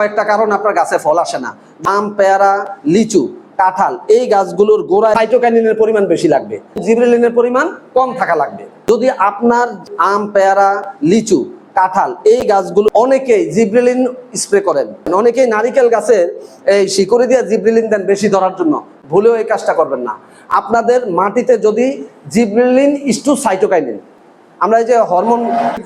কয়েকটা কারণ আপনার গাছে ফল আসে না। আম পেয়ারা, লিচু, কাঁঠাল, এই গাছগুলোর গোড়ায় ফাইটোক্যানিনের পরিমাণ বেশি লাগবে। জিব্রেলিনের পরিমাণ কম থাকা লাগবে। যদি আপনার আম, পেয়ারা, লিচু, কাঁঠাল এই গাছগুলো অনেকেই জিব্রেলিন স্প্রে করেন। অনেকেই নারিকেল গাছের এই শিকড়ি দিয়ে জিব্রেলিন দেন বেশি ধরার জন্য। ভুলেও এই কাজটা করবেন না। আপনাদের মাটিতে যদি জিব্রেলিন ইস্টু সাইটোকাইনিন আমরা এই যে হরমোন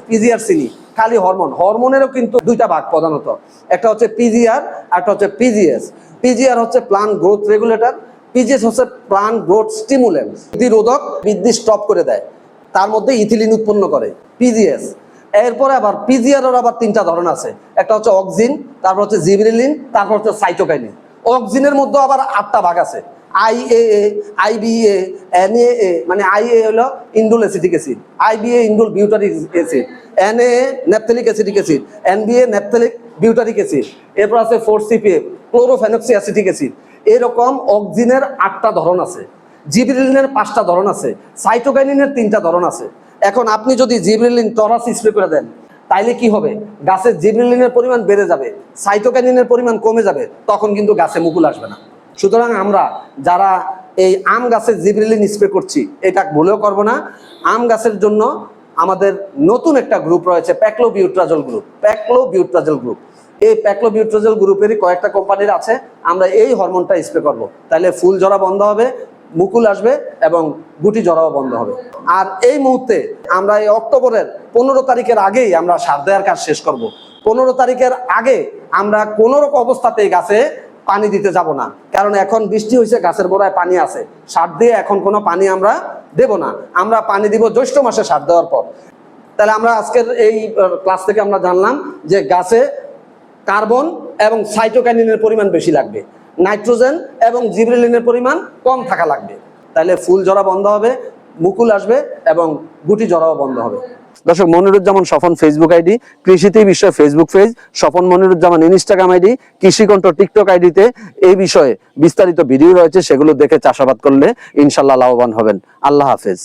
পিজিআর চিনি খালি হরমোন। হরমোনেরও কিন্তু দুইটা ভাগ প্রধানত। একটা হচ্ছে পিজিআর আর একটা হচ্ছে পিজিএস পিজিআর হচ্ছে প্লান গ্রোথ রেগুলেটর পিজিএস হচ্ছে প্লান গ্রোথ স্টিমুলেন্ট রোধক বৃদ্ধি স্টপ করে দেয়। তার মধ্যে ইথিলিন উৎপন্ন করে পিজিএস এরপরে আবার পিজিআর এর আবার তিনটা ধরন আছে। একটা হচ্ছে অক্সিন, তারপর হচ্ছে জিবরিলিন, তারপর হচ্ছে সাইটোকাইনিন অক্সিনের মধ্যে আবার আটটা ভাগ আছে। আইএএ আইবিএ এনএএ মানে আইএ হলো indole acetic acid IBA indole butyric acid NAA naphthalene acetic acid NBA naphthalene butyric acid, এরপর আছে four CPF chlorophenoxy acetic acid, এরকম অক্সিনের আটটা ধরন আছে, জিবরিলিনের পাঁচটা ধরন আছে, সাইটোকাইনিনের তিনটা ধরন আছে। এখন আপনি যদি জিবরিলিন টরাস স্প্রে করে দেন, তাইলে কি হবে? গাছের জিবরিলিনের পরিমাণ বেড়ে যাবে, সাইটোকাইনিনের পরিমাণ কমে যাবে, তখন কিন্তু গাছে মুকুল আসবে না। সুতরাং আমরা যারা এই আম গাছের জিবরিলিন স্প্রে করছি, এটা ভুলেও করব না। আম গাছের জন্য আমাদের নতুন একটা গ্রুপ রয়েছে প্যাকলো বিউট্রাজল গ্রুপ প্যাকলো বিউট্রাজল গ্রুপ এই প্যাকলো বিউট্রাজল গ্রুপেরই কয়েকটা কোম্পানির আছে, আমরা এই হরমোনটা স্প্রে করব। তাহলে ফুল ঝরা বন্ধ হবে, মুকুল আসবে এবং গুটি জড়াও বন্ধ হবে। আর এই মুহূর্তে আমরা এই অক্টোবরের পনেরো তারিখের আগেই আমরা সার দেওয়ার কাজ শেষ করব। পনেরো তারিখের আগে আমরা কোনো রকম অবস্থাতেই গাছে পানি দিতে যাব না। কারণ এখন বৃষ্টি হয়েছে গাছের গোড়ায় পানি আছে। সার দিয়ে এখন কোনো পানি আমরা দেব না। আমরা পানি দিব জ্যৈষ্ঠ মাসে সার দেওয়ার পর। তাহলে আমরা আজকের এই ক্লাস থেকে আমরা জানলাম যে গাছে কার্বন এবং সাইটোকাইনিনের পরিমাণ বেশি লাগবে। নাইট্রোজেন এবং জিব্রেলিনের পরিমাণ কম থাকা লাগবে। তাহলে ফুল ঝরা বন্ধ হবে, মুকুল আসবে এবং গুটি ঝরাও বন্ধ হবে। দর্শক, মনিরুজ্জামান স্বপন ফেসবুক আইডি, কৃষিতে বিষয়ে Facebook page Swapan Moniruzzaman Instagram ID, Krishikantha TikTok আইডিতে এই বিষয়ে বিস্তারিত ভিডিও রয়েছে, সেগুলো দেখে চাষাবাদ করলে ইনশাল্লাহ লাভবান হবেন। আল্লাহ হাফেজ।